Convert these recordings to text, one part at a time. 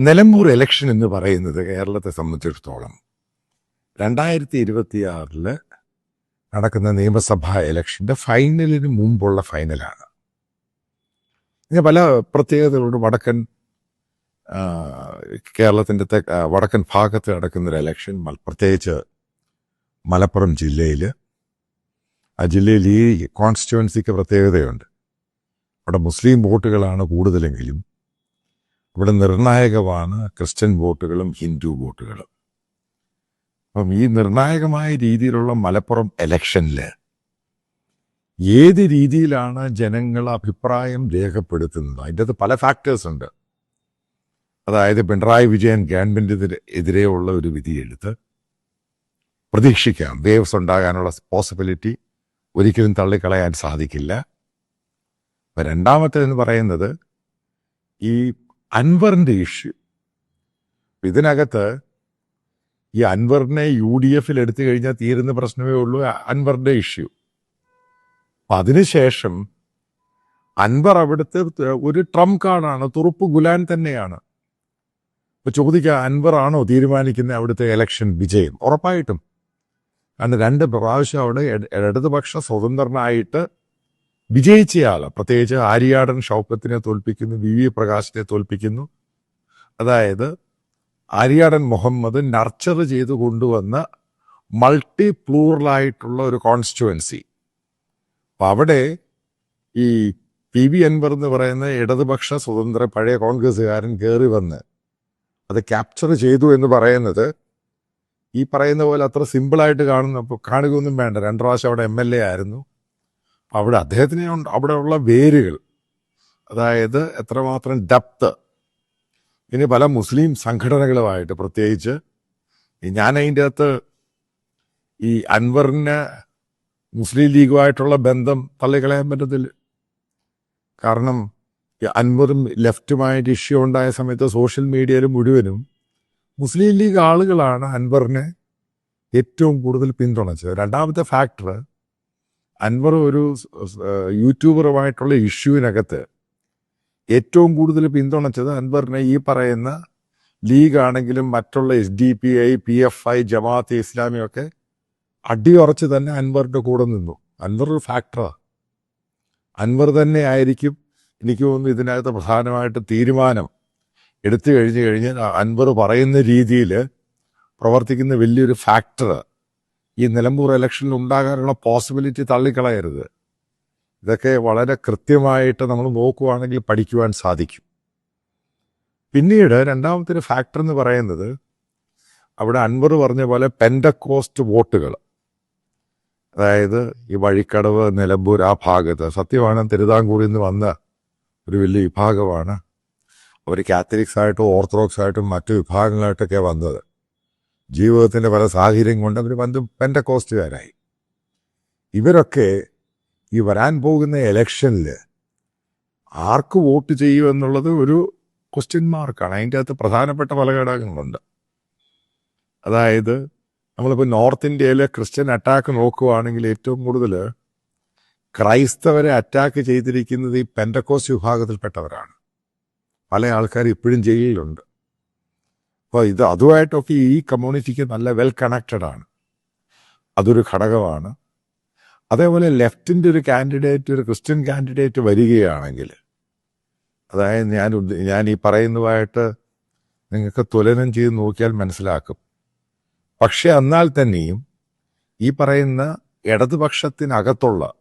Nilambur election എന്ന് പറയുന്നത് കേരളത്തെ സംബന്ധിച്ചിടത്തോളം രണ്ടായിരത്തി ഇരുപത്തിയാറിൽ നടക്കുന്ന നിയമസഭാ ഇലക്ഷന്റെ ഫൈനലിന് മുമ്പുള്ള ഫൈനലാണ് ഇതിന് പല പ്രത്യേകതകളുണ്ട് വടക്കൻ കേരളത്തിന്റെ വടക്കൻ ഭാഗത്ത് നടക്കുന്നൊരു ഇലക്ഷൻ പ്രത്യേകിച്ച് മലപ്പുറം ജില്ലയിൽ ആ ജില്ലയിൽ ഈ കോൺസ്റ്റിറ്റ്യുവൻസിക്ക് പ്രത്യേകതയുണ്ട്. അവിടെ മുസ്ലിം വോട്ടുകളാണ് കൂടുതലെങ്കിലും ഇവിടെ നിർണായകമാണ് ക്രിസ്ത്യൻ വോട്ടുകളും ഹിന്ദു വോട്ടുകളും. അപ്പം ഈ നിർണായകമായ രീതിയിലുള്ള മലപ്പുറം എലക്ഷനിൽ ഏത് രീതിയിലാണ് ജനങ്ങൾ അഭിപ്രായം രേഖപ്പെടുത്തുന്നത്? അതിന്റെ അത് പല ഫാക്ടേഴ്സ് ഉണ്ട്. അതായത് പിണറായി വിജയൻ ഗവൺമെന്റിന് എതിരെയുള്ള ഒരു വിധിയെടുത്ത് പ്രതീക്ഷിക്കാം. വേവ്സ് ഉണ്ടാകാനുള്ള പോസിബിലിറ്റി ഒരിക്കലും തള്ളിക്കളയാൻ സാധിക്കില്ല. രണ്ടാമത്തെ രണ്ടാമത്തേതെന്ന് പറയുന്നത് ഈ അൻവറിന്റെ ഇഷ്യൂ ഇതിനകത്ത് ഈ അൻവറിനെ യു ഡി എഫിൽ എടുത്തു കഴിഞ്ഞാൽ തീരുന്ന പ്രശ്നമേ ഉള്ളൂ അൻവറിന്റെ ഇഷ്യൂ അപ്പൊ അതിനുശേഷം അൻവർ അവിടുത്തെ ഒരു ട്രംപ് കാർഡാണ് തുറുപ്പ് ഗുലാൻ തന്നെയാണ്. ഇപ്പൊ ചോദിക്കുക അൻവർ ആണോ തീരുമാനിക്കുന്ന അവിടുത്തെ ഇലക്ഷൻ വിജയം? ഉറപ്പായിട്ടും. കാരണം രണ്ട് പ്രാവശ്യം അവിടെ ഇടതുപക്ഷ സ്വതന്ത്രനായിട്ട് വിജയിച്ചയാൾ. പ്രത്യേകിച്ച് ആര്യാടൻ ഷൗക്കത്തിനെ തോൽപ്പിക്കുന്നു വി. വി. പ്രകാശിനെ തോൽപ്പിക്കുന്നു. അതായത് ആര്യാടൻ മുഹമ്മദ് നർച്ചർ ചെയ്ത് കൊണ്ടുവന്ന മൾട്ടി പ്ലൂറലായിട്ടുള്ള ഒരു കോൺസ്റ്റിറ്റുവൻസി അപ്പൊ അവിടെ ഈ പി വി. അൻവർ എന്ന് പറയുന്ന ഇടതുപക്ഷ സ്വതന്ത്ര പഴയ കോൺഗ്രസ്സുകാരൻ കയറി വന്ന് അത് ക്യാപ്ചർ ചെയ്തു എന്ന് പറയുന്നത് ഈ പറയുന്ന പോലെ അത്ര സിമ്പിളായിട്ട് കാണുന്ന കാണുകയൊന്നും വേണ്ട. രണ്ടു പ്രാവശ്യം അവിടെ എം. എൽ. എ ആയിരുന്നു. അവിടെ അദ്ദേഹത്തിന് അവിടെയുള്ള വേരുകൾ. അതായത് എത്രമാത്രം ഡെപ്ത് ഇനി പല മുസ്ലിം സംഘടനകളുമായിട്ട് പ്രത്യേകിച്ച് ഞാൻ അതിന്റെ അകത്ത് ഈ അൻവറിന് മുസ്ലിം ലീഗുമായിട്ടുള്ള ബന്ധം തള്ളിക്കളയാൻ പറ്റത്തില്ല. കാരണം അൻവറും ലെഫ്റ്റുമായിട്ട് ഇഷ്യൂ ഉണ്ടായ സമയത്ത് സോഷ്യൽ മീഡിയയിൽ മുഴുവനും മുസ്ലിം ലീഗ് ആളുകളാണ് അൻവറിനെ ഏറ്റവും കൂടുതൽ പിന്തുണച്ചത്. രണ്ടാമത്തെ ഫാക്ടർ അൻവർ ഒരു യൂട്യൂബറുമായിട്ടുള്ള ഇഷ്യൂവിനകത്ത് ഏറ്റവും കൂടുതൽ പിന്തുണച്ചത് അൻവറിനെ ഈ പറയുന്ന ലീഗ് ആണെങ്കിലും മറ്റുള്ള S D P I P F I Jamaat ഇസ്ലാമിയൊക്കെ അടിയുറച്ച് തന്നെ അൻവറിന്റെ കൂടെ നിന്നു. അൻവർ ഒരു ഫാക്ടറാണ് അൻവർ തന്നെ ആയിരിക്കും എനിക്ക് തോന്നുന്നു ഇതിനകത്ത് പ്രധാനമായിട്ട് തീരുമാനം എടുത്തു കഴിഞ്ഞു കഴിഞ്ഞാൽ അൻവർ പറയുന്ന രീതിയിൽ പ്രവർത്തിക്കുന്ന വലിയൊരു ഫാക്ടർ ഈ നിലമ്പൂർ ഇലക്ഷനിൽ ഉണ്ടാകാനുള്ള പോസിബിലിറ്റി തള്ളിക്കളയരുത്. ഇതൊക്കെ വളരെ കൃത്യമായിട്ട് നമ്മൾ നോക്കുവാണെങ്കിൽ പഠിക്കുവാൻ സാധിക്കും. പിന്നീട് രണ്ടാമത്തെ ഒരു ഫാക്ടർ എന്ന് പറയുന്നത് അവിടെ അൻവർ പറഞ്ഞ പോലെ പെൻഡക്കോസ്റ്റ് വോട്ടുകൾ. അതായത് ഈ വഴിക്കടവ് നിലമ്പൂർ ആ ഭാഗത്ത്. സത്യമാണ് തിരുതാംകൂറിൽ നിന്ന് വന്ന ഒരു വലിയ വിഭാഗമാണ്. അവർ കാത്തലിക്സ് ആയിട്ടും ഓർത്തഡോക്സ് ആയിട്ടും മറ്റു വിഭാഗങ്ങളായിട്ടൊക്കെ വന്നത്. ജീവിതത്തിന്റെ പല സാഹചര്യം കൊണ്ട് അവർ പന്ത് പെന്റെ കോസ്റ്റുകാരായി ഇവരൊക്കെ ഈ വരാൻ പോകുന്ന എലക്ഷനിൽ ആർക്ക് വോട്ട് ചെയ്യുമെന്നുള്ളത് ഒരു ക്വസ്റ്റ്യൻ മാർക്കാണ്. അതിന്റെ അകത്ത് പ്രധാനപ്പെട്ട പല ഘടകങ്ങളുണ്ട്. അതായത് നമ്മളിപ്പോൾ നോർത്ത് ഇന്ത്യയിലെ ക്രിസ്ത്യൻ അറ്റാക്ക് നോക്കുകയാണെങ്കിൽ ഏറ്റവും കൂടുതൽ ക്രൈസ്തവരെ അറ്റാക്ക് ചെയ്തിരിക്കുന്നത് ഈ പെൻഡക്കോസ് വിഭാഗത്തിൽപ്പെട്ടവരാണ്. പല ആൾക്കാർ ഇപ്പോഴും ജയിലിലുണ്ട്. അപ്പോൾ ഇത് അതുമായിട്ടൊക്കെ ഈ കമ്മ്യൂണിറ്റിക്ക് നല്ല വെൽ കണക്റ്റഡ് ആണ്. അതൊരു ഘടകമാണ്. അതേപോലെ ലെഫ്റ്റിന്റെ ഒരു കാൻഡിഡേറ്റ് ഒരു ക്രിസ്ത്യൻ കാൻഡിഡേറ്റ് വരികയാണെങ്കിൽ അതായത് ഞാൻ ഞാൻ ഈ പറയുന്നതുമായിട്ട് നിങ്ങൾക്ക് തുലനം ചെയ്ത് നോക്കിയാൽ മനസ്സിലാക്കും. പക്ഷേ എന്നാൽ തന്നെയും ഈ പറയുന്ന ഇടതുപക്ഷത്തിനകത്തുള്ള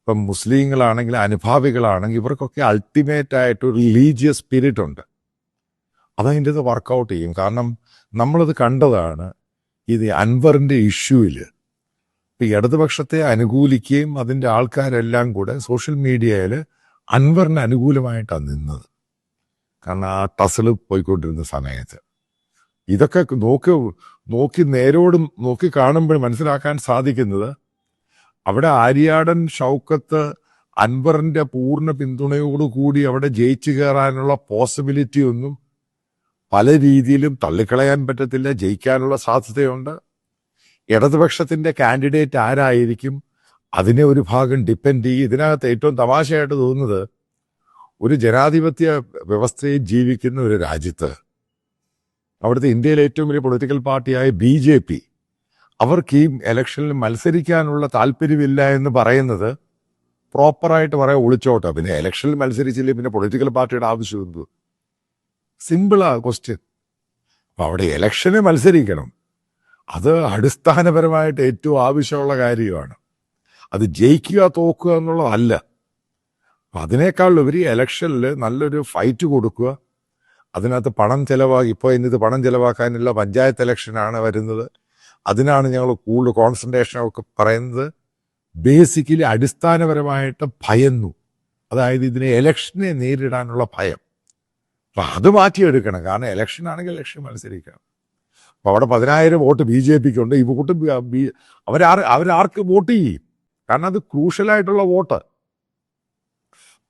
ഇപ്പം മുസ്ലിങ്ങളാണെങ്കിൽ അനുഭാവികളാണെങ്കിൽ ഇവർക്കൊക്കെ അൾട്ടിമേറ്റ് ആയിട്ട് ഒരു റിലീജിയസ് സ്പിരിറ്റ് ഉണ്ട്. അതതിന്റെ ഇത് വർക്കൗട്ട് ചെയ്യും. കാരണം നമ്മളത് കണ്ടതാണ് ഇത് അൻവറിന്റെ ഇഷ്യൂവിൽ ഇപ്പം ഇടതുപക്ഷത്തെ അനുകൂലിക്കുകയും അതിന്റെ ആൾക്കാരെല്ലാം കൂടെ സോഷ്യൽ മീഡിയയിൽ അൻവറിന് അനുകൂലമായിട്ടാണ് നിന്നത്. കാരണം ആ ടസൽ പോയിക്കൊണ്ടിരുന്ന സമയത്ത്. ഇതൊക്കെ നോക്കി നോക്കി നേരോടും നോക്കി കാണുമ്പോൾ മനസ്സിലാക്കാൻ സാധിക്കുന്നത് അവിടെ ആര്യാടൻ ഷൗക്കത്ത് അൻവറിന്റെ പൂർണ പിന്തുണയോടുകൂടി അവിടെ ജയിച്ചു കയറാനുള്ള പോസിബിലിറ്റി ഒന്നും പല രീതിയിലും തള്ളിക്കളയാൻ പറ്റത്തില്ല ജയിക്കാനുള്ള സാധ്യതയുണ്ട്. ഇടതുപക്ഷത്തിന്റെ കാൻഡിഡേറ്റ് ആരായിരിക്കും? അതിനെ ഒരു ഭാഗം ഡിപ്പെൻഡ് ചെയ്യും. ഇതിനകത്ത് ഏറ്റവും തമാശയായിട്ട് തോന്നുന്നത് ഒരു ജനാധിപത്യ വ്യവസ്ഥയിൽ ജീവിക്കുന്ന ഒരു രാജ്യത്ത് അവിടുത്തെ ഇന്ത്യയിലെ ഏറ്റവും വലിയ പൊളിറ്റിക്കൽ പാർട്ടിയായ ബി ജെ പി അവർക്ക് ഈ ഇലക്ഷനിൽ മത്സരിക്കാനുള്ള താല്പര്യമില്ല എന്ന് പറയുന്നത് പ്രോപ്പറായിട്ട് പറയാൻ ഒളിച്ചോട്ടെ. പിന്നെ ഇലക്ഷനിൽ മത്സരിച്ചില്ലേ പിന്നെ പൊളിറ്റിക്കൽ പാർട്ടിയുടെ ആവശ്യം എന്തു സിമ്പിളാ ക്വസ്റ്റ്യൻ അപ്പൊ അവിടെ ഇലക്ഷന് മത്സരിക്കണം. അത് അടിസ്ഥാനപരമായിട്ട് ഏറ്റവും ആവശ്യമുള്ള കാര്യമാണ്. അത് ജയിക്കുക തോക്കുക എന്നുള്ളതല്ല. അപ്പൊ അതിനേക്കാൾ ഉപരി ഇലക്ഷനിൽ നല്ലൊരു ഫൈറ്റ് കൊടുക്കുക. അതിനകത്ത് പണം ചെലവാക്കി ഇപ്പോൾ ഇന്നിത് പണം ചെലവാക്കാനുള്ള പഞ്ചായത്ത് ഇലക്ഷനാണ് വരുന്നത്. അതിനാണ് ഞങ്ങൾ കൂടുതൽ കോൺസെൻട്രേഷൻ ഒക്കെ പറയുന്നത്. ബേസിക്കലി അടിസ്ഥാനപരമായിട്ട് ഭയന്നു. അതായത് ഇതിനെ ഇലക്ഷനെ നേരിടാനുള്ള ഭയം. അപ്പൊ അത് മാറ്റിയെടുക്കണം. കാരണം ഇലക്ഷൻ ആണെങ്കിൽ ഇലക്ഷൻ മത്സരിക്കണം. അപ്പോൾ അവിടെ പതിനായിരം വോട്ട് ബി ജെ പിക്ക് ഉണ്ട് ഈ വോട്ട് ബി- അവരാർ അവരാർക്ക് വോട്ട് ചെയ്യും. കാരണം അത് ക്രൂഷ്യലായിട്ടുള്ള വോട്ട്.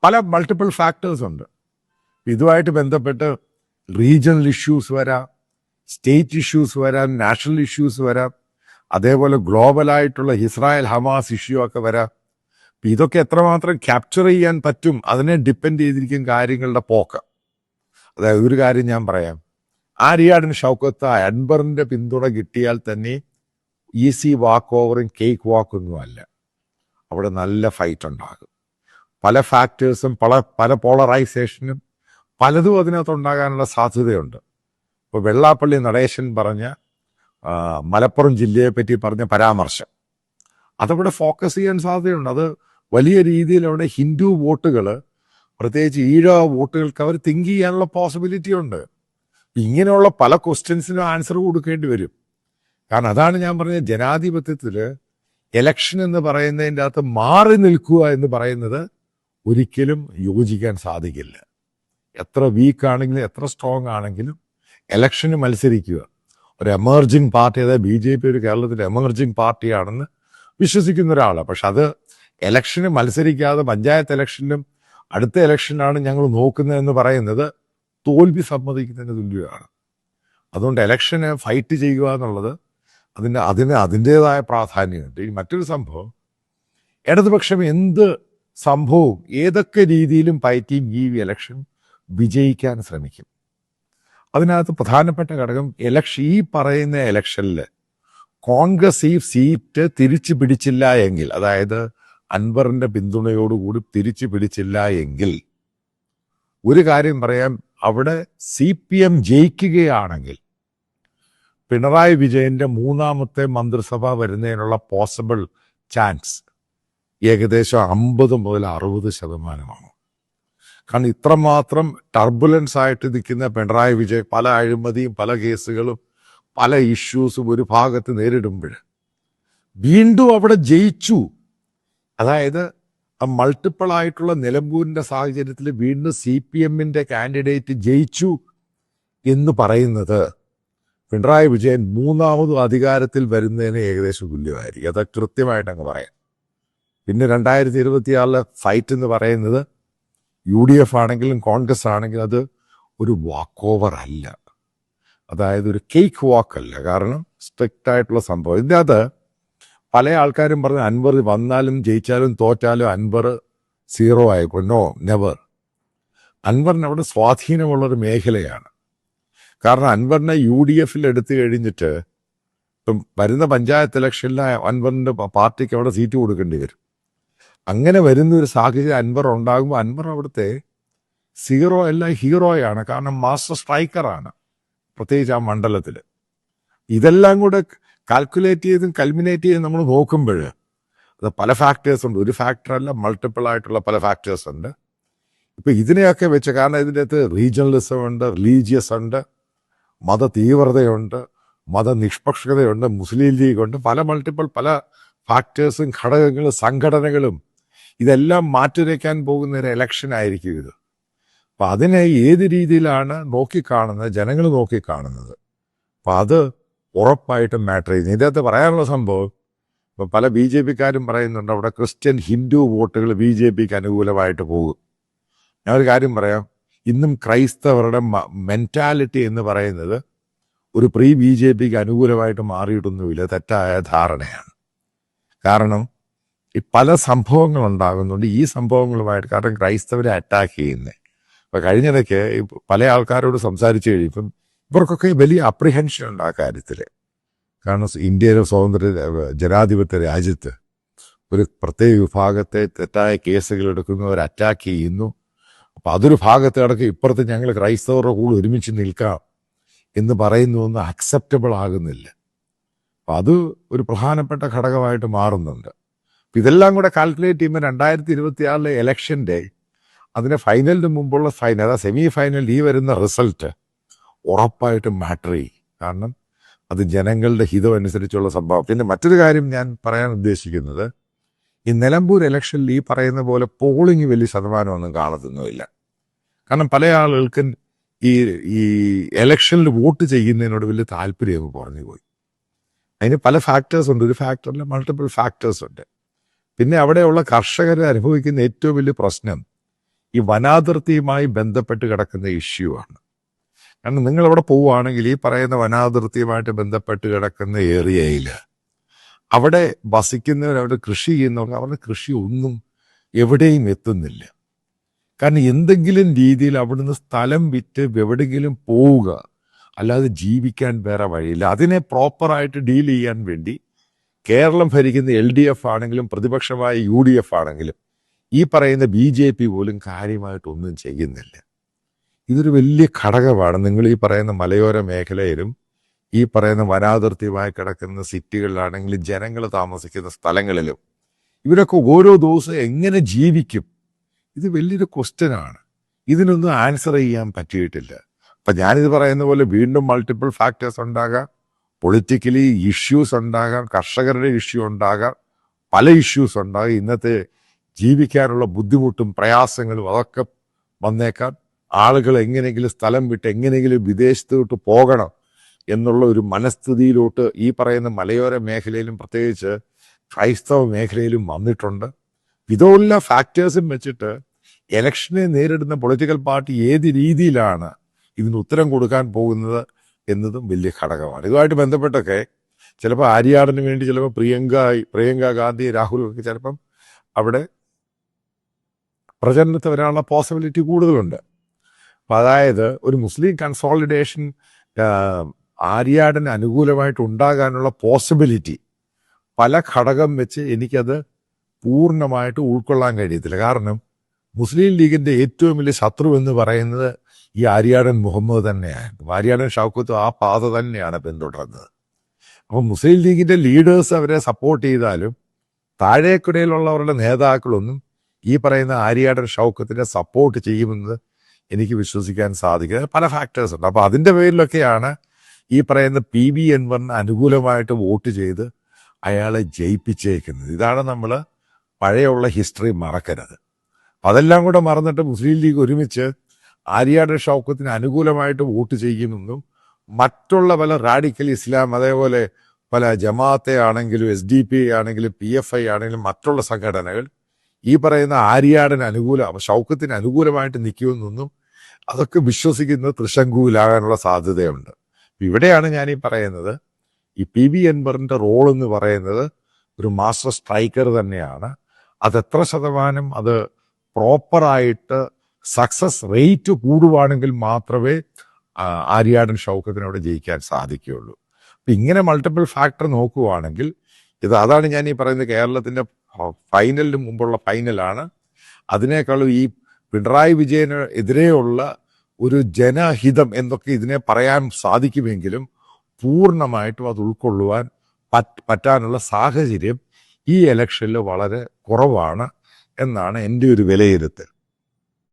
പല മൾട്ടിപ്പിൾ ഫാക്ടേഴ്സ് ഉണ്ട്. ഇതുമായിട്ട് ബന്ധപ്പെട്ട് റീജിയണൽ ഇഷ്യൂസ് വരാം സ്റ്റേറ്റ് ഇഷ്യൂസ് വരാം നാഷണൽ ഇഷ്യൂസ് വരാം അതേപോലെ ഗ്ലോബലായിട്ടുള്ള ഇസ്രായേൽ ഹമാസ് ഇഷ്യൂ ഒക്കെ വരാം. ഇതൊക്കെ എത്രമാത്രം ക്യാപ്ചർ ചെയ്യാൻ പറ്റും അതിനെ ഡിപ്പെൻഡ് ചെയ്തിരിക്കും കാര്യങ്ങളുടെ പോക്ക്. അതായത് ഒരു കാര്യം ഞാൻ പറയാം. ആര്യാടിന് ഷൗക്കത്ത് അൻബറിന്റെ പിന്തുണ കിട്ടിയാൽ തന്നെ ഈസി വാക്ക് ഓവറും കേക്ക് വാക്കൊന്നും അല്ല. അവിടെ നല്ല ഫൈറ്റ് ഉണ്ടാകും. പല ഫാക്ടേഴ്സും പല പല പോളറൈസേഷനും പലതും അതിനകത്ത് ഉണ്ടാകാനുള്ള സാധ്യതയുണ്ട്. ഇപ്പോൾ വെള്ളാപ്പള്ളി നടേശൻ പറഞ്ഞ മലപ്പുറം ജില്ലയെ പറ്റി പറഞ്ഞ പരാമർശം. അതവിടെ ഫോക്കസ് ചെയ്യാൻ സാധ്യതയുണ്ട്. അത് വലിയ രീതിയിൽ അവിടെ ഹിന്ദു വോട്ടുകൾ പ്രത്യേകിച്ച് ഈഴ വോട്ടുകൾക്ക് അവർ തിങ്ക് ചെയ്യാനുള്ള പോസിബിലിറ്റി ഉണ്ട്. ഇങ്ങനെയുള്ള പല ക്വസ്റ്റ്യൻസിനും ആൻസർ കൊടുക്കേണ്ടി വരും. കാരണം അതാണ് ഞാൻ പറഞ്ഞത് ജനാധിപത്യത്തിൽ എലക്ഷൻ എന്ന് പറയുന്നതിന്റെ അകത്ത് മാറി നിൽക്കുക എന്ന് പറയുന്നത് ഒരിക്കലും യോജിക്കാൻ സാധിക്കില്ല. എത്ര വീക്ക് ആണെങ്കിലും എത്ര സ്ട്രോങ് ആണെങ്കിലും എലക്ഷന് മത്സരിക്കുക. ഒരു എമർജിങ് പാർട്ടി അതായത് ബി ജെ പി ഒരു കേരളത്തിലെ എമർജിങ് പാർട്ടിയാണെന്ന് വിശ്വസിക്കുന്ന ഒരാളാണ്. പക്ഷെ അത് എലക്ഷന് മത്സരിക്കാതെ പഞ്ചായത്ത് ഇലക്ഷനിലും അടുത്ത ഇലക്ഷനാണ് ഞങ്ങൾ നോക്കുന്നതെന്ന് പറയുന്നത് തോൽവി സമ്മതിക്കുന്നതിന് തുല്യമാണ്. അതുകൊണ്ട് ഇലക്ഷനെ ഫൈറ്റ് ചെയ്യുക എന്നുള്ളത് അതിന് അതിന് അതിന്റെതായ പ്രാധാന്യമുണ്ട്. ഈ മറ്റൊരു സംഭവം ഇടതുപക്ഷം എന്ത് സംഭവവും ഏതൊക്കെ രീതിയിലും പയറ്റിയും ഈ ഇലക്ഷൻ വിജയിക്കാൻ ശ്രമിക്കും. അതിനകത്ത് പ്രധാനപ്പെട്ട ഘടകം ഇലക്ഷൻ ഈ പറയുന്ന ഇലക്ഷനിൽ കോൺഗ്രസ് ഈ സീറ്റ് തിരിച്ചു പിടിച്ചില്ല എങ്കിൽ അതായത് അൻവറിന്റെ പിന്തുണയോടുകൂടി തിരിച്ചു പിടിച്ചില്ല എങ്കിൽ ഒരു കാര്യം പറയാം. അവിടെ സി പി എം ജയിക്കുകയാണെങ്കിൽ പിണറായി വിജയന്റെ മൂന്നാമത്തെ മന്ത്രിസഭ വരുന്നതിനുള്ള പോസിബിൾ ചാൻസ് ഏകദേശം അമ്പത് മുതൽ അറുപത് ശതമാനമാണ്. കാരണം ഇത്രമാത്രം ടർബുലൻസ് ആയിട്ട് നിൽക്കുന്ന പിണറായി വിജയൻ പല അഴിമതിയും പല കേസുകളും പല ഇഷ്യൂസും ഒരു ഭാഗത്ത് നേരിടുമ്പോൾ വീണ്ടും അവിടെ ജയിച്ചു. അതായത് മൾട്ടിപ്പിൾ ആയിട്ടുള്ള നിലമ്പൂരിന്റെ സാഹചര്യത്തിൽ വീണ്ടും സി പി എമ്മിന്റെ കാൻഡിഡേറ്റ് ജയിച്ചു എന്ന് പറയുന്നത് പിണറായി വിജയൻ മൂന്നാമതും അധികാരത്തിൽ വരുന്നതിന് ഏകദേശം തുല്യമായിരിക്കും. അത് കൃത്യമായിട്ട് അങ്ങ് പറയാം. പിന്നെ രണ്ടായിരത്തി ഇരുപത്തിയാറിലെ ഫൈറ്റ് എന്ന് പറയുന്നത് യു ഡി എഫ് ആണെങ്കിലും കോൺഗ്രസ് ആണെങ്കിലും അത് ഒരു വാക്ക് ഓവർ അല്ല. അതായത് ഒരു കേക്ക് വാക്ക് അല്ല. കാരണം സ്ട്രിക്റ്റ് ആയിട്ടുള്ള സംഭവം. ഇതിന്റെ അത് പല ആൾക്കാരും പറഞ്ഞു അൻവർ വന്നാലും ജയിച്ചാലും തോറ്റാലും അൻവർ സീറോ ആയിക്കോ. No never. അൻവറിന് അവിടെ സ്വാധീനമുള്ളൊരു മേഖലയാണ്. കാരണം അൻവറിനെ യു ഡി എഫിൽ എടുത്തു കഴിഞ്ഞിട്ട് ഇപ്പം വരുന്ന പഞ്ചായത്ത് ഇലക്ഷനിൽ അൻവറിന്റെ പാർട്ടിക്ക് അവിടെ സീറ്റ് കൊടുക്കേണ്ടി വരും. അങ്ങനെ വരുന്ന ഒരു സാഹചര്യം അൻവർ ഉണ്ടാകുമ്പോൾ അൻവർ അവിടുത്തെ സീറോ അല്ല ഹീറോയാണ്. കാരണം മാസ്റ്റർ സ്ട്രൈക്കറാണ് പ്രത്യേകിച്ച് ആ മണ്ഡലത്തിൽ ഇതെല്ലാം കൂടെ കാൽക്കുലേറ്റ് ചെയ്തും കൽമിനേറ്റ് ചെയ്തും നമ്മൾ നോക്കുമ്പോൾ അത് പല ഫാക്ടേഴ്സ് ഉണ്ട്. ഒരു ഫാക്ടറല്ല മൾട്ടിപ്പിൾ ആയിട്ടുള്ള പല ഫാക്ടേഴ്സ് ഉണ്ട്. ഇപ്പം ഇതിനെയൊക്കെ വെച്ച് കാരണം ഇതിന്റെ അകത്ത് റീജിയണലിസം ഉണ്ട് റിലീജിയസ് ഉണ്ട് മത തീവ്രതയുണ്ട് മതനിഷ്പക്ഷതയുണ്ട് മുസ്ലിം ലീഗ് ഉണ്ട്. പല മൾട്ടിപ്പിൾ പല ഫാക്ടേഴ്സും ഘടകങ്ങളും സംഘടനകളും ഇതെല്ലാം മാറ്റുരയ്ക്കാൻ പോകുന്ന ഒരു ഇലക്ഷൻ ആയിരിക്കും ഇത്. അപ്പം അതിനെ ഏത് രീതിയിലാണ് നോക്കിക്കാണുന്നത്? ജനങ്ങൾ നോക്കിക്കാണുന്നത്. അപ്പം അത് ഉറപ്പായിട്ടും മാറ്റർ ചെയ്യുന്നു. ഇതിനകത്ത് പറയാനുള്ള സംഭവം ഇപ്പൊ പല ബി ജെ പിക്കാരും പറയുന്നുണ്ട് അവിടെ ക്രിസ്ത്യൻ ഹിന്ദു വോട്ടുകൾ ബി ജെ പിക്ക് അനുകൂലമായിട്ട് പോകും. ഞാൻ ഒരു കാര്യം പറയാം. ഇന്നും ക്രൈസ്തവരുടെ മെന്റാലിറ്റി എന്ന് പറയുന്നത് ഒരു പ്രീ ബി ജെ പിക്ക് അനുകൂലമായിട്ട് മാറിയിട്ടൊന്നുമില്ല തെറ്റായ ധാരണയാണ്. കാരണം ഈ പല സംഭവങ്ങൾ ഉണ്ടാകുന്നുണ്ട് ഈ സംഭവങ്ങളുമായിട്ട് കാരണം ക്രൈസ്തവരെ അറ്റാക്ക് ചെയ്യുന്നത് ഇപ്പൊ കഴിഞ്ഞിടയ്ക്ക് ഈ പല ആൾക്കാരോട് സംസാരിച്ചു കഴിയുമ്പം ഇവർക്കൊക്കെ വലിയ അപ്രിഹെൻഷൻ ഉണ്ട് ആ കാര്യത്തിൽ കാരണം ഇന്ത്യയിലെ സ്വാതന്ത്ര്യ ജനാധിപത്യ രാജ്യത്ത് ഒരു പ്രത്യേക വിഭാഗത്തെ തെറ്റായ കേസുകൾ എടുക്കുന്നവർ അറ്റാക്ക് ചെയ്യുന്നു. അപ്പോൾ അതൊരു ഭാഗത്ത് കിടക്ക് ഇപ്പുറത്ത് ഞങ്ങൾ ക്രൈസ്തവരുടെ കൂടെ ഒരുമിച്ച് നിൽക്കാം എന്ന് പറയുന്നതൊന്നും അക്സെപ്റ്റബിൾ ആകുന്നില്ല. അപ്പം അത് ഒരു പ്രധാനപ്പെട്ട ഘടകമായിട്ട് മാറുന്നുണ്ട്. അപ്പം ഇതെല്ലാം കൂടെ കാൽക്കുലേറ്റ് ചെയ്യുമ്പോൾ രണ്ടായിരത്തി ഇരുപത്തി ആറിലെ ഡേ അതിന് ഫൈനലിന് മുമ്പുള്ള ഫൈനൽ അതാ സെമി ഫൈനൽ ഈ വരുന്ന റിസൾട്ട് ഉറപ്പായിട്ടും മാറ്റർ ചെയ്യും. കാരണം അത് ജനങ്ങളുടെ ഹിതം അനുസരിച്ചുള്ള സംഭവം. പിന്നെ മറ്റൊരു കാര്യം ഞാൻ പറയാൻ ഉദ്ദേശിക്കുന്നത് ഈ നിലമ്പൂർ ഇലക്ഷനിൽ ഈ പറയുന്ന പോലെ പോളിംഗ് വലിയ ശതമാനമൊന്നും കാണത്തുന്നുമില്ല. കാരണം പല ആളുകൾക്ക് ഈ ഈ ഇലക്ഷനിൽ വോട്ട് ചെയ്യുന്നതിനോട് വലിയ താല്പര്യം കുറഞ്ഞു പോയി. അതിന് പല ഫാക്ടേഴ്സ് ഉണ്ട്. ഒരു ഫാക്ടറിൽ മൾട്ടിപ്പിൾ ഫാക്ടേഴ്സ് ഉണ്ട്. പിന്നെ അവിടെയുള്ള കർഷകർ അനുഭവിക്കുന്ന ഏറ്റവും വലിയ പ്രശ്നം ഈ വനാതിർത്തിയുമായി ബന്ധപ്പെട്ട് കിടക്കുന്ന ഇഷ്യൂ ആണ്. കാരണം നിങ്ങൾ അവിടെ പോവുകയാണെങ്കിൽ ഈ പറയുന്ന വനാതിർത്തിയുമായിട്ട് ബന്ധപ്പെട്ട് കിടക്കുന്ന ഏരിയയിൽ അവിടെ വസിക്കുന്നവർ അവിടെ കൃഷി ചെയ്യുന്നവർക്ക് അവരുടെ കൃഷി ഒന്നും എവിടെയും എത്തുന്നില്ല. കാരണം എന്തെങ്കിലും രീതിയിൽ അവിടുന്ന് സ്ഥലം വിറ്റ് എവിടെയെങ്കിലും പോവുക അല്ലാതെ ജീവിക്കാൻ വേറെ വഴിയില്ല. അതിനെ പ്രോപ്പറായിട്ട് ഡീൽ ചെയ്യാൻ വേണ്ടി കേരളം ഭരിക്കുന്ന എൽ ഡി എഫ് ആണെങ്കിലും പ്രതിപക്ഷമായ യു ഡി എഫ് ആണെങ്കിലും ഈ പറയുന്ന ബി ജെ പി പോലും കാര്യമായിട്ടൊന്നും ചെയ്യുന്നില്ല. ഇതൊരു വലിയ ഘടകമാണ്. നിങ്ങൾ ഈ പറയുന്ന മലയോര മേഖലയിലും ഈ പറയുന്ന വനാതിർത്തിയുമായി കിടക്കുന്ന സിറ്റികളിലാണെങ്കിലും ജനങ്ങൾ താമസിക്കുന്ന സ്ഥലങ്ങളിലും ഇവരൊക്കെ ഓരോ ദിവസവും എങ്ങനെ ജീവിക്കും? ഇത് വലിയൊരു ക്വസ്റ്റ്യൻ ആണ്. ഇതിനൊന്നും ആൻസർ ചെയ്യാൻ പറ്റിയിട്ടില്ല. അപ്പൊ ഞാനിത് പറയുന്ന പോലെ വീണ്ടും മൾട്ടിപ്പിൾ ഫാക്ടേഴ്സ് ഉണ്ടാകാം. പൊളിറ്റിക്കലി ഇഷ്യൂസ് ഉണ്ടാകാം. കർഷകരുടെ ഇഷ്യൂ ഉണ്ടാകാം. പല ഇഷ്യൂസ് ഉണ്ടാകാം. ഇന്നത്തെ ജീവിക്കാനുള്ള ബുദ്ധിമുട്ടും പ്രയാസങ്ങളും അതൊക്കെ വന്നേക്കാം. ആളുകൾ എങ്ങനെയെങ്കിലും സ്ഥലം വിട്ട് എങ്ങനെയെങ്കിലും വിദേശത്തോട്ട് പോകണം എന്നുള്ള ഒരു മനസ്ഥിതിയിലോട്ട് ഈ പറയുന്ന മലയോര മേഖലയിലും പ്രത്യേകിച്ച് ക്രൈസ്തവ മേഖലയിലും വന്നിട്ടുണ്ട്. ഇതെല്ലാം ഫാക്ടേഴ്സും വെച്ചിട്ട് ഇലക്ഷനെ നേരിടുന്ന പൊളിറ്റിക്കൽ പാർട്ടി ഏത് രീതിയിലാണ് ഇതിന് ഉത്തരം കൊടുക്കാൻ പോകുന്നത് എന്നതും വലിയ ഘടകമാണ്. ഇതുമായിട്ട് ബന്ധപ്പെട്ടൊക്കെ ചിലപ്പോൾ ആര്യാടന് വേണ്ടി ചിലപ്പോൾ പ്രിയങ്ക പ്രിയങ്ക ഗാന്ധി രാഹുൽ ഒക്കെ ചിലപ്പം അവിടെ പ്രചരണത്തെ വരാനുള്ള പോസിബിലിറ്റി കൂടുതലുണ്ട്. അതായത് ഒരു മുസ്ലിം കൺസോളിഡേഷൻ ആര്യാടന് അനുകൂലമായിട്ട് ഉണ്ടാകാനുള്ള പോസിബിലിറ്റി പല ഘടകം വെച്ച് എനിക്കത് പൂർണമായിട്ട് ഉൾക്കൊള്ളാൻ കഴിയത്തില്ല. കാരണം മുസ്ലിം ലീഗിന്റെ ഏറ്റവും വലിയ ശത്രു എന്ന് പറയുന്നത് ഈ ആര്യാടൻ മുഹമ്മദ് തന്നെയാണ് ആര്യാടൻ ഷൗക്കത്ത് ആ പാത തന്നെയാണ് പിന്തുടർന്നത്. അപ്പം മുസ്ലിം ലീഗിന്റെ ലീഡേഴ്സ് അവരെ സപ്പോർട്ട് ചെയ്താലും താഴേക്കിടയിലുള്ളവരുടെ നേതാക്കളൊന്നും ഈ പറയുന്ന ആര്യാടൻ ഷൗക്കത്തിനെ സപ്പോർട്ട് ചെയ്യുമെന്ന് എനിക്ക് വിശ്വസിക്കാൻ സാധിക്കുന്നത്. പല ഫാക്ടേഴ്സ് ഉണ്ട്. അപ്പൊ അതിന്റെ പേരിലൊക്കെയാണ് ഈ പറയുന്ന പി ബി എൻവറിന് അനുകൂലമായിട്ട് വോട്ട് ചെയ്ത് അയാളെ ജയിപ്പിച്ചേക്കുന്നത്. ഇതാണ് നമ്മൾ പഴയുള്ള ഹിസ്റ്ററി മറക്കരുത്. അതെല്ലാം കൂടെ മറന്നിട്ട് മുസ്ലിം ലീഗ് ഒരുമിച്ച് ആര്യാട് ഷൗക്കത്തിന് അനുകൂലമായിട്ട് വോട്ട് ചെയ്യുമെന്നും മറ്റുള്ള പല റാഡിക്കൽ ഇസ്ലാം അതേപോലെ പല ജമാഅത്തെ ആണെങ്കിലും എസ് ഡി പി ആണെങ്കിലും പി എഫ് ഐ ആണെങ്കിലും മറ്റുള്ള സംഘടനകൾ ഈ പറയുന്ന ആര്യാടന് അനുകൂല ഷൗക്കത്തിന് അനുകൂലമായിട്ട് നിൽക്കുമെന്നൊന്നും അതൊക്കെ വിശ്വസിക്കുന്നത് തൃശങ്കുവിലാകാനുള്ള സാധ്യതയുണ്ട്. ഇവിടെയാണ് ഞാൻ ഈ പറയുന്നത് ഈ പി ബി എൻബറിന്റെ റോൾ എന്ന് പറയുന്നത് ഒരു മാസ്റ്റർ സ്ട്രൈക്കർ തന്നെയാണ്. അത് എത്ര ശതമാനം അത് പ്രോപ്പറായിട്ട് സക്സസ് റേറ്റ് കൂടുവാണെങ്കിൽ മാത്രമേ ആര്യാടൻ ഷൗക്കത്തിനോട് ജയിക്കാൻ സാധിക്കുകയുള്ളൂ. അപ്പൊ ഇങ്ങനെ മൾട്ടിപ്പിൾ ഫാക്ടർ നോക്കുവാണെങ്കിൽ ഇത് അതാണ് ഞാൻ ഈ പറയുന്നത് കേരളത്തിന്റെ ഫൈനലിന് മുമ്പുള്ള ഫൈനലാണ് അതിനേക്കാളും ഈ പിണറായി വിജയന് എതിരെയുള്ള ഒരു ജനഹിതം എന്നൊക്കെ ഇതിനെ പറയാൻ സാധിക്കുമെങ്കിലും പൂർണമായിട്ടും അത് ഉൾക്കൊള്ളുവാൻ പറ്റാനുള്ള സാഹചര്യം ഈ ഇലക്ഷനിൽ വളരെ കുറവാണ് എന്നാണ് എന്റെ ഒരു വിലയിരുത്തൽ.